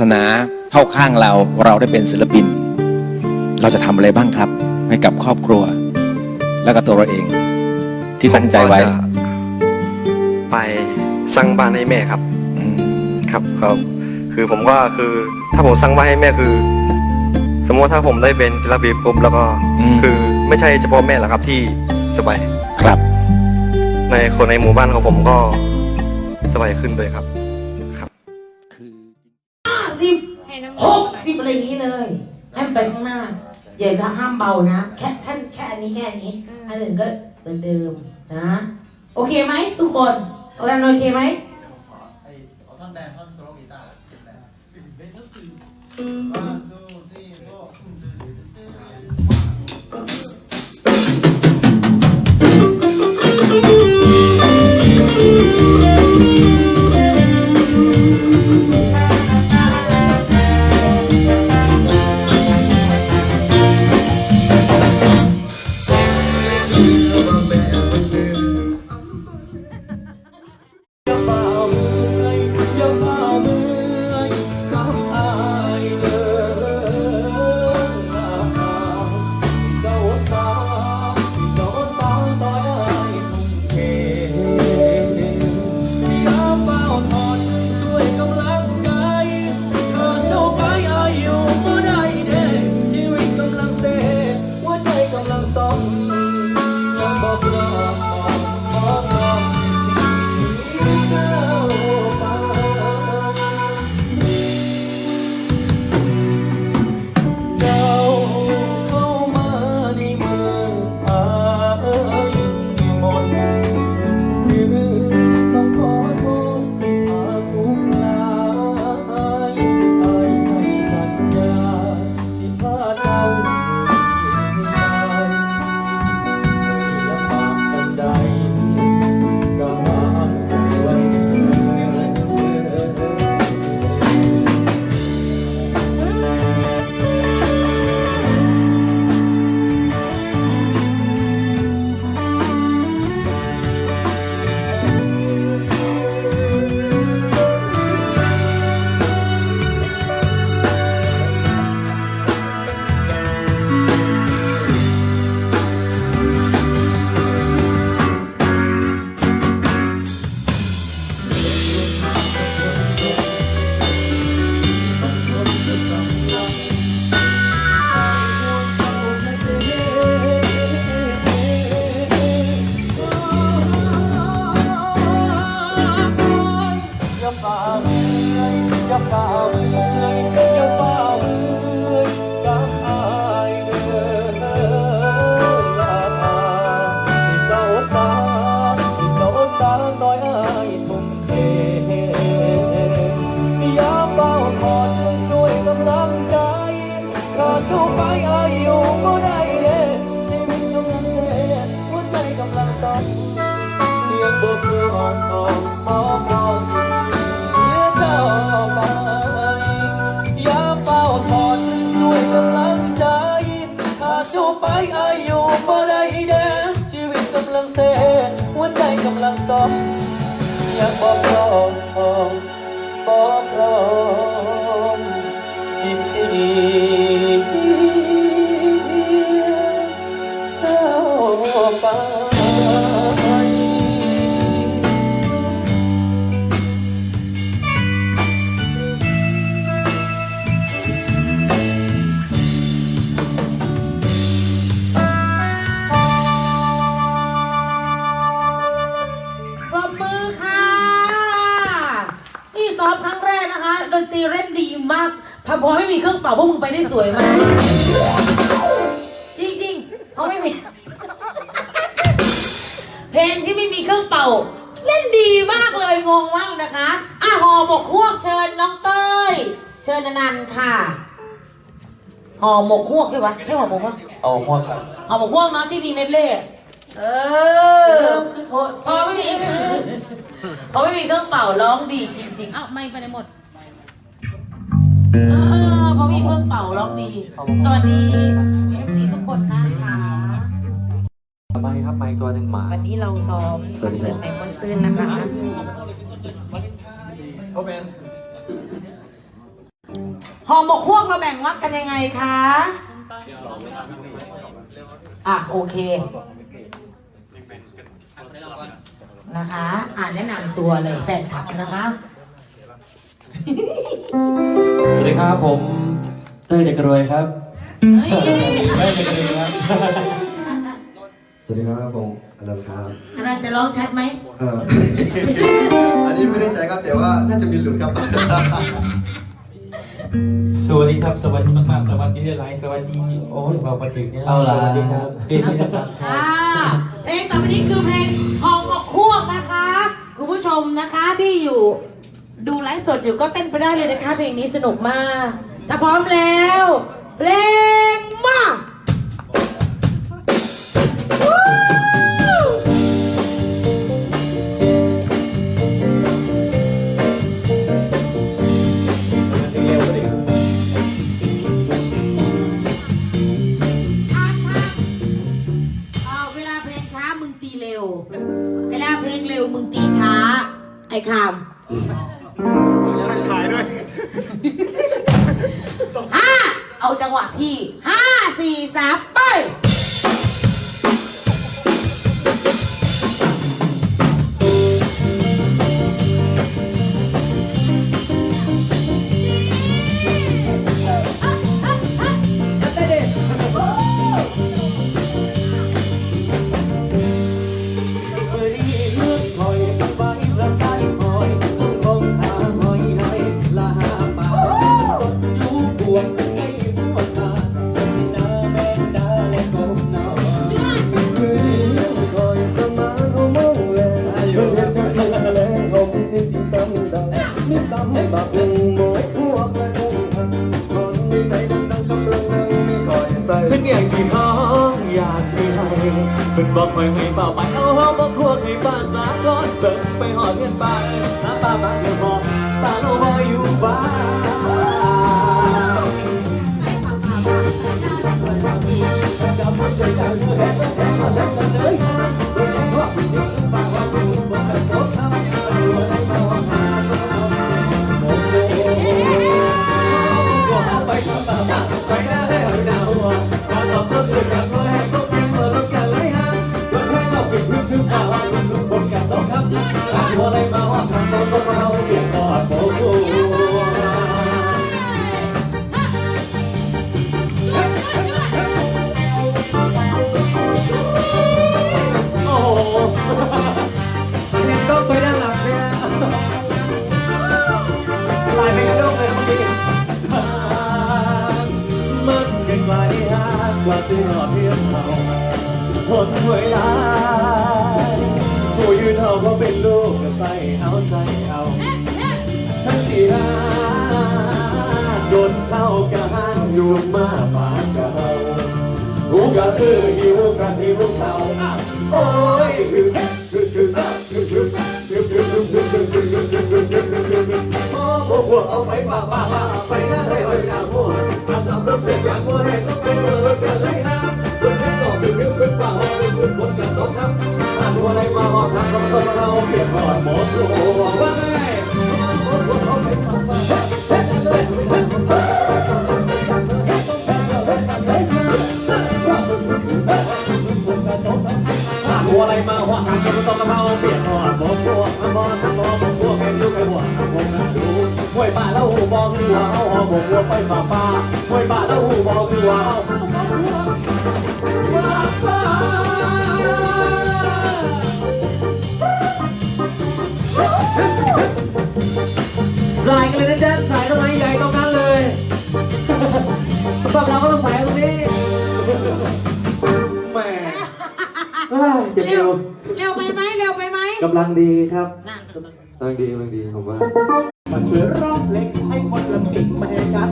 สนาเข้าข้างเราเราได้เป็นศิลปิน เราจะทำอะไรบ้างครับ ให้กับครอบครัว และก็ตัวเราเองที่ตั้งใจไว้ผมก็จะไปสร้างบ้านให้แม่ครับ อืมครับครับ คือผมก็คือถ้าผมสร้างบ้านให้แม่คือ สมมติว่าถ้าผมได้เป็นศิลปินปุ๊บแล้วก็คือไม่ใช่เฉพาะแม่หรอกครับที่สบาย ครับ ในคนในหมู่บ้านของผมก็สบายขึ้นด้วยครับครับ ไปข้างหน้าอย่าห้ามเบานะ แค่ท่านแค่อันนี้แค่อันนี้อันอื่นก็เหมือนเดิมนะ โอเคไหมทุกคนโอเคโอเคไหมเอาท่อนแดงท่อนโซโลกีตาร์ ขาดทุกไปอายอยู่ก็ได้เด้ชีวิตกำลังเทหัวใจกำลังตันเสียงบอกร้องออกออกร้องเสียาไปอย่าเฝ้าทอดด้วยกำลังใจขาดเจ้ไปอายุบ่ได้เด้ชีวิตกำลังเซหัวใจกำลังซ้อมอยากบอกร้องบอกร้อง ไปปรบมือค่ะ นี่ซ้อมครั้งแรกนะคะ ดนตรีเล่นดีมากพอพอไม่มีเครื่องเป่าพวกมึงไปได้สวยมาก ยงงมากนะคะอะหอหมกฮวกเชิญน้องเต้ย เชิญอนันต์ค่ะห่อหมกฮวกใช่ปะให้ห่อหมกฮวกเอาหัวครับห่อหมกฮวกเนาะที่มีเมดเล่เออพอไม่มีพอไม่มีเครื่องเป่าร้องดีจริงๆอ้าวไม่ไปไหนหมดเออพอมีเครื่องเป่าร้องดี สวัสดีเอฟซีทุกคนนะคะ ไม้ครับไม้ตัวหนึ่งหมาวันนี้เราซ้อมคอนเสิร์ตแบ่งคอนเสิร์ตนะคะเขาเป็นห่อหมกพวกเราแบ่งวักกันยังไงคะ อะโอเค นะคะ อ่านแนะนำตัวเลยแฟนคลับนะคะสวัสดีครับผมเต้ยจักรวยครับเฮ้ยเต้ยจักรวยครับส วัสดีครับผมอนันต์ครับกำลังจะร้องชัดไหมเอ่ออันนี้ไม่ได้ใช้ครับแต่ว่าน่าจะมีหลุดครับ สวัสดีครับ สวัสดีมากๆสวัสดีหลายสวัสดีโอ้ยบอกมาถึงเนี่ยเอาล่ะ สวัสดีครับเป็นพิธีสัตว์อ่าเพลงต่อไปนี้คือเพลงหอมหมกพวกนะคะคุณผู้ชมนะคะที่อยู่ดูไลฟ์สดอยู่ก็เต้นไปได้เลยนะคะ เพลงนี้สนุกมาก ถ้าพร้อมแล้ว เพลงมาวู้อ่านค่ะ เอ่อเวลาเพลงช้ามึงตีเร็ว เวลาเพลงเร็วมึงตีช้า ไอ้คำห้าเอาจังหวะพี่ห้าสี่สามไป วกให้บัวตานาแม่ดาและกบนอนคอยประมาณหัวโมงแลอายุเด็กก็ยังแรงผมที่ที่ตำดังมีตำบักหนึ่งโมพวกและคงหักคนมีใจดังๆกำลังนั่งมีคอยใส่เพิ่นอยากสิท้องอยากสิให้เพิ่นบอกคอยให้เป่าไปเอาเฮาบ่ควให้ป้าสาก่อนเบิ่งไปหอดเงินไปหาป้าบ้านเดียวบอกตาโนบอยอยู่บ้าน เห็นกล้องไปด้านหลังเนี่ยลายไปกระโดดเลยเมื่อกี้มันไกลไกลหากว่าที่หอดเทียมเขาทนเวลาผู้ยืนเอาก็เป็นลูกก็ใส่เอาใจเอาทั้งที่หาโดนเข้ากะหันอยู่มาปากกะเฮาหูกะคือหิวกะหิวเขา โอ้ยโอ้โหเอาไปบ้าบ้าบ้าไปหน้าเลยหอยหน้าหัวทำทำรถเสียอย่างหัวให้ต้องไปเปิดกันเลยนะรถให้ต่อเป็นเรื่องเป็นป่าหอบเป็นคนจะต้องทำทำหัวอะไรมาหอบทำต้องต้องเราเปลี่ยนหอดหมดโลกว่า บัวกพวกน้ำบอลน้ำบอลพวกแกงลูกไอ้หัวน้ำพงน้ำดูห้วยป่าแล้วหูบองหัวเอาหอหมกหัวไปป่าป่าห้วยป่าแล้วหูบองหัวเอาป่าป่าสายกันเลยนะจ๊ะสายำลังดีครับนั่นกำลังดีกำลังดีผมว่ามันช่วยร้องเพลงให้คนละปิ่งมาให้กัน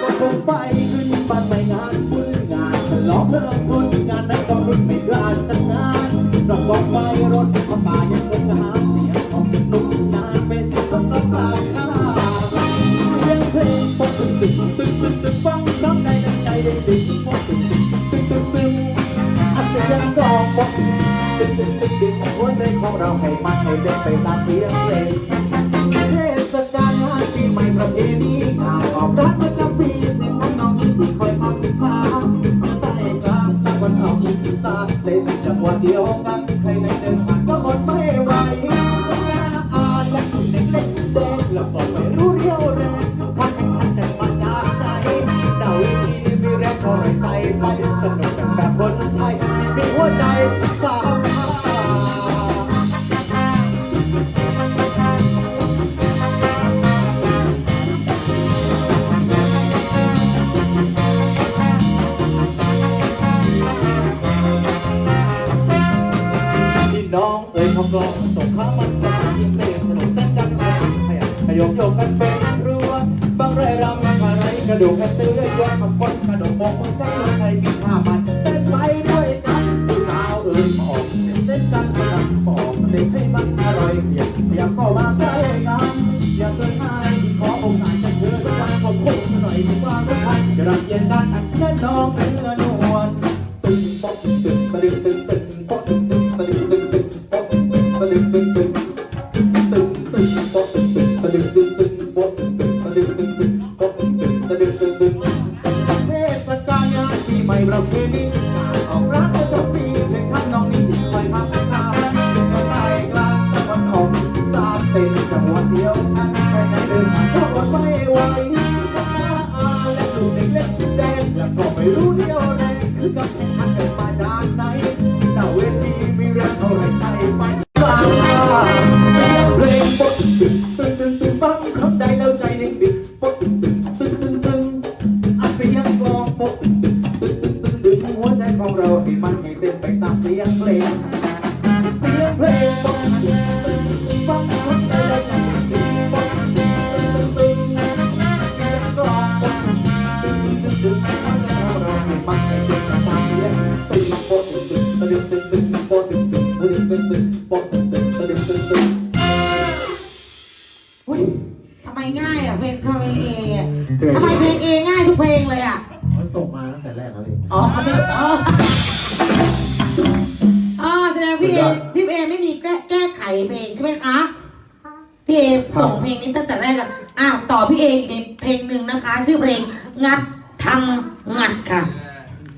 ก็คงไปขึ้นบ้านไปงานบุญงานฉลองเริ่มต้นงานนั้นก็รุ่นไม่พลาดสักงานรถบอกไป la papelurra o la เตือนยกขัก้นกระดกบอกคนสักคนใครมีผ้ามันเต้นไปด้วยกันสาวเอิญออกเต้นกันกระดับบอกเด็กให้มันอร่อยเพียงพยายาก็มาใกล้กันอย่าเกินไปขอองค์ไหนจะเจอวันผมคงหน่อยว่าไม่ทันจะรับเย็นด้านอันแน่นองเป็นเนื้อนวลตึงต้องตึงตึงตึงตึง นะคะ ชื่อเพลงงัดทางัดค่ะ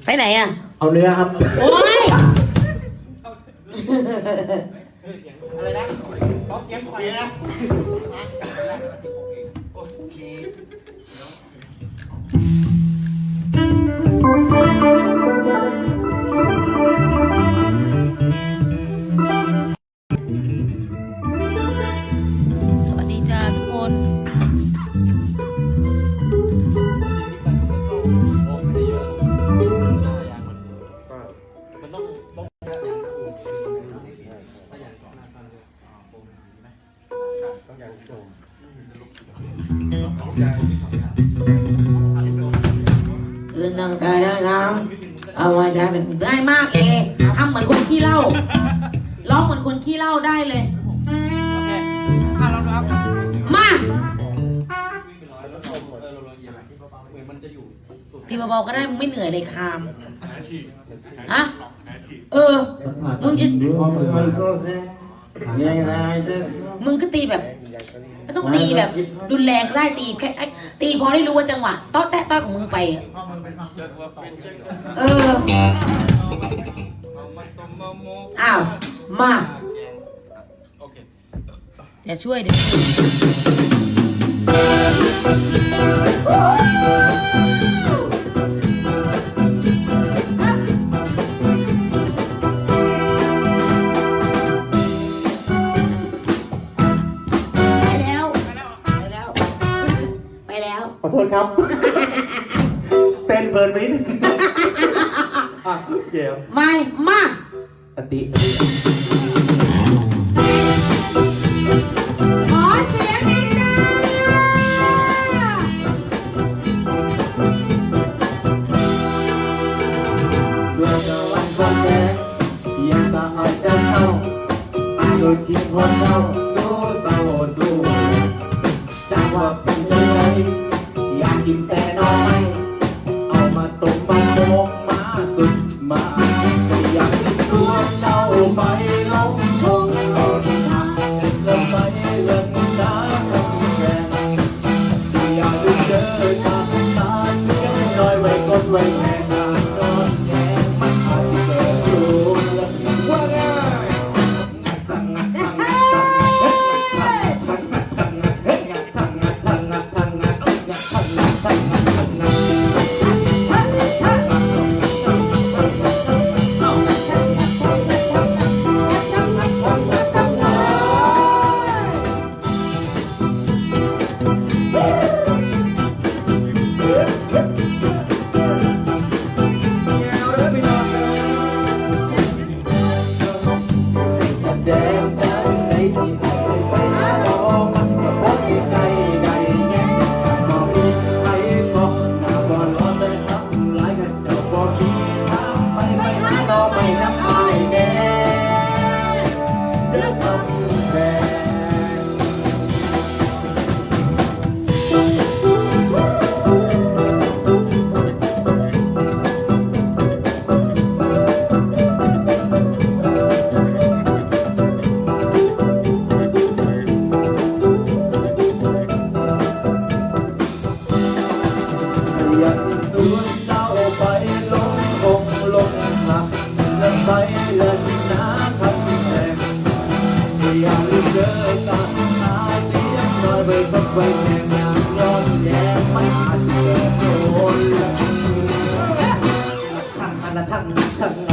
ไปไหนอะ เอาเนื้อครับโอ้ยอะไรนะพร้เตรีไข่นะโอเค เคืนตั้งใจได้นะเอาไว้ได้เป็นได้มากเอทำเหมือนคนขี้เล่าร้องเหมือนคนขี้เล่าได้เลยมาตีเบาๆก็ได้มึงไม่เหนื่อยเลยคามฮะเออ มึงจะมึงก็ตีแบบ มัต้องตีแบบรุนแรงได้ตีแค่ตีพอได้รู้ว่าจังหวะต้อแตะต้อของมึงไป เอออ้าวมาแต่ช่วยดิ อโทษครับ เต้นเพลินไปนิดอะเดี๋ยว ไม่ มา อติ todos. thằng thằng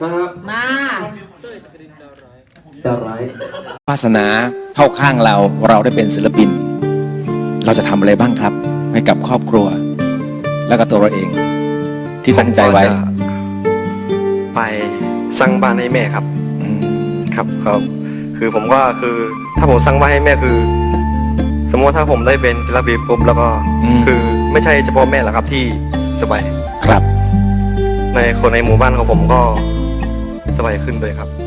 ครับมาจะร้ายวาสนาเข้าข้างเราเราได้เป็นศิลปิน เราจะทำอะไรบ้างครับ ให้กับครอบครัว แล้วก็ตัวเราเอง ที่ตั้งใจไว้ผมก็จะไปสร้างบ้านให้แม่ครับ อืมครับครับ คือผมก็คือถ้าผมสร้างบ้านให้แม่คือ สมมติถ้าผมได้เป็นศิลปินปุ๊บแล้วก็คือไม่ใช่เฉพาะแม่หรอกครับที่สบายครับ ในคนในหมู่บ้านของผมก็ สบายขึ้นด้วยครับ